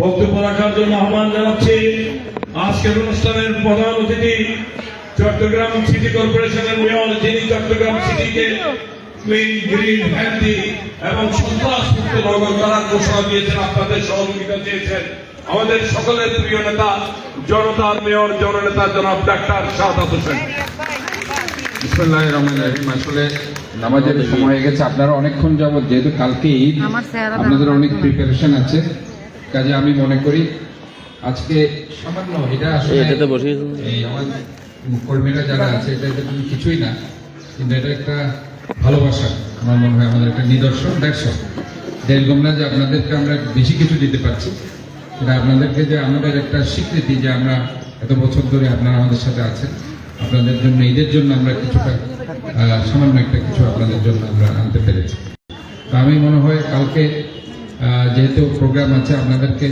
বক্তব্য রাখার জন্য আহ্বান জানাচ্ছি। আজকের অনুষ্ঠানের প্রধান অতিথি চট্টগ্রাম সিটি কর্পোরেশনের মেয়র যিনি চট্টগ্রাম সিটিকে ক্লিন গ্রিন হেলদি এবং সন্ত্রাস মুক্ত নগর করার ঘোষণা দিয়েছেন আপনাদের সহযোগিতা চেয়েছেন। আমাদের সকলের প্রিয় নেতা জনতার মেয়র জননেতা জনাব ডাক্তার শাহাদ হোসেন। বিসমুল্লাহ রহমান রহিম। আসলে নামাজের সময় হয়ে গেছে আপনারা অনেকক্ষণ যাবত যেহেতু কালকে ঈদ আপনাদের অনেক প্রিপারেশন আছে। কাজে আমি মনে করি আজকে সামান্য এটা আসলে এটাতে এই আমার কর্মীরা যারা আছে এটা কিছুই না কিন্তু এটা একটা ভালোবাসা। আমার মনে হয় আমাদের একটা নিদর্শন দেখছ এরকম না যে আপনাদেরকে আমরা বেশি কিছু দিতে পারছি এটা আপনাদেরকে যে আমাদের একটা স্বীকৃতি যে আমরা এত বছর ধরে আপনারা আমাদের সাথে আছেন আপনাদের জন্য ঈদের জন্য আমরা কিছুটা সামান্য একটা কিছু আপনাদের জন্য আমরা আনতে পেরেছি। তো আমি মনে হয় কালকে যেহেতু প্রোগ্রাম আছে, আপনাদেরকে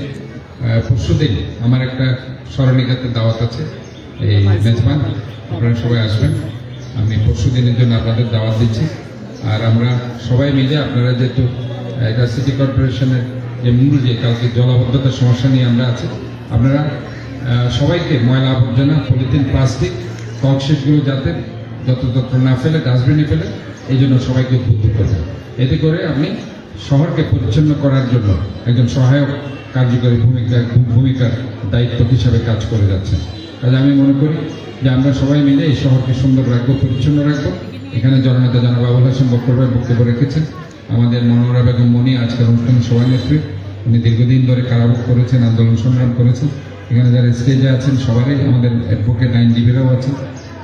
পরশু দিন আমার একটা স্মরণিকাতে দাওয়াত আছে, এই মেজবান, আপনারা সবাই আসবেন। আমি পরশু দিনের জন্য আপনাদের দাওয়াত দিচ্ছি। আর আমরা সবাই মিলে, আপনারা যেহেতু এটা সিটি কর্পোরেশনের যে মূল যে কালকে জলাবদ্ধতার সমস্যা নিয়ে আমরা আছি, আপনারা সবাইকে ময়লা আবর্জনা, পলিথিন, প্লাস্টিক ককশিটগুলো যাতে যত্রতত্র না ফেলে, ডাস্টবিনে ফেলে, এই জন্য সবাইকে উদ্বুদ্ধ করবেন। এতে করে আপনি শহরকে পরিচ্ছন্ন করার জন্য একজন সহায়ক কার্যকরী ভূমিকা ভূমিকার দায়িত্ব হিসাবে কাজ করে যাচ্ছেন কাজে আমি মনে করি যে আমরা সবাই মিলে এই শহরকে সুন্দর রাখব, পরিচ্ছন্ন রাখব। এখানে জননেতা জনাব আবুল হাসান বক্তব্য বক্তব্য রেখেছেন। আমাদের মনোহরা বেগম মনি আজকের অনুষ্ঠানে সভানেত্রী। উনি দীর্ঘদিন ধরে কারাভোগ করেছেন, আন্দোলন সংগ্রাম করেছেন। এখানে যারা স্টেজে আছেন সবারই আমাদের অ্যাডভোকেট আইনজীবীরাও আছেন।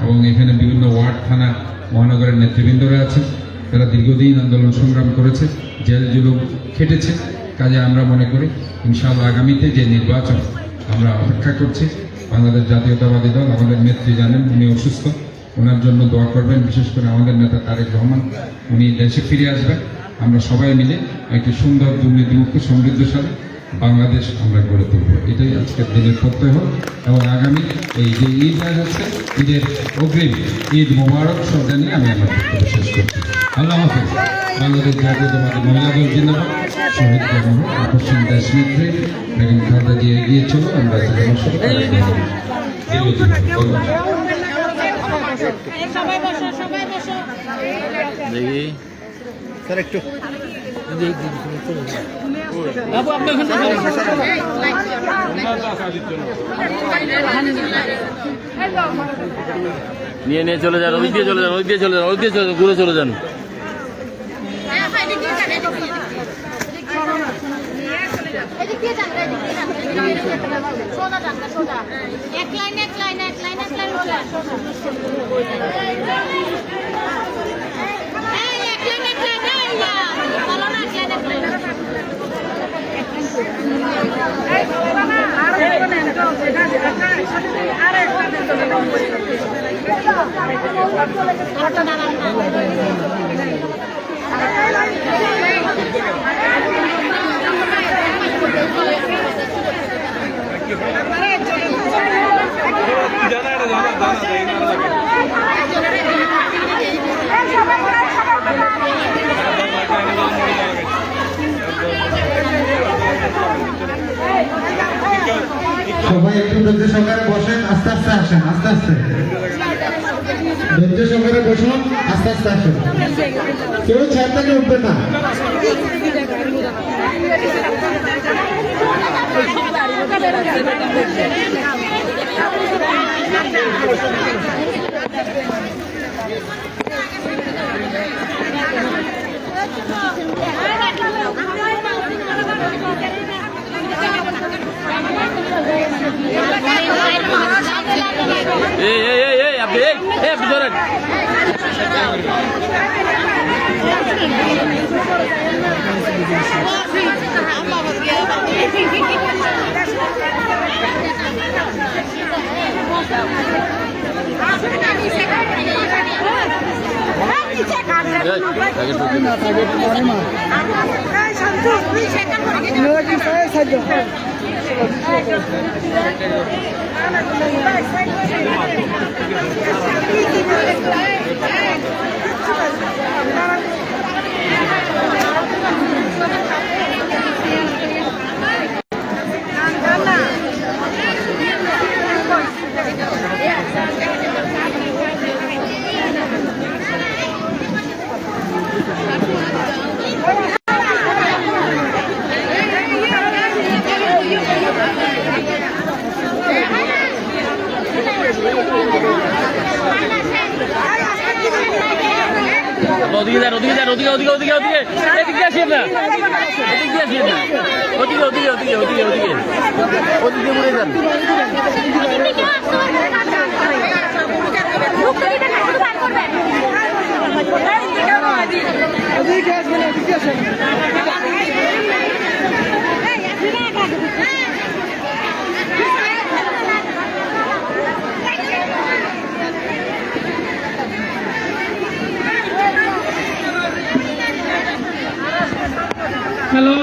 এবং এখানে বিভিন্ন ওয়ার্ড থানা মহানগরের নেতৃবৃন্দরা আছেন। তারা দীর্ঘদিন আন্দোলন সংগ্রাম করেছে জেল জুলুম খেটেছে, কাজে আমরা মনে করি, ইনশাআল্লাহ আগামীতে যে নির্বাচন আমরা অপেক্ষা করছি, বাংলাদেশ জাতীয়তাবাদী দল, আমাদের নেত্রী জানেন উনি অসুস্থ, ওনার জন্য দোয়া করবেন, বিশেষ করে আমাদের নেতা তারেক রহমান, উনি দেশে ফিরে আসবেন। আমরা সবাই মিলে একটি সুন্দর দুর্নীতিমুক্ত, সমৃদ্ধশালী বাংলাদেশ আমরা গড়ে তুলব। এটাই আজকের দিনের প্রত্যয় হোক, এবং আগামী এই যে ঈদ আজ হচ্ছে ঈদের অগ্রিম ঈদ মোবারক সব জানিয়ে আমি আমার শেষ করছি। আল্লাহ হাফেজ। বাংলাদেশ জাতীয়তাবাদী মহিলা দল জিন্দাবাদ। শহীদ জগহ আকর্ষণ দেশ নেত্রী বেগম খালেদা জিয়া এগিয়ে চলো আমরা নিয়ে নিয়ে চলে যান ওই দিয়ে চলে যান ওই দিয়ে চলে যান ওই দিয়ে চলে যান ঘুরে চলে যান। এক লাইন এক লাইন এই না বলো না এক লাইন এক লাইন অটো দাঁড়ান না সবাই একটু ধৈর্য সহকারে বসেন, আস্তে আস্তে আসেন, আস্তে আস্তে। ধৈর্য সহকারে বসুন, আস্তে আস্তে আসেন। কেউ চেয়ার থেকে উঠবে না এই এই এই এই আপনি এই এই আপনি ধরেন এই, ওদিকে যান ওদিকে যান, ওদিকে ওদিকে ওদিকে ওদিকে। এদিকে আসেন না এদিকে আসেন না ওদিকে ওদিকে ওদিকে ওদিকে ওদিকে। ওদিকে ঘুরে যান। হ্যালো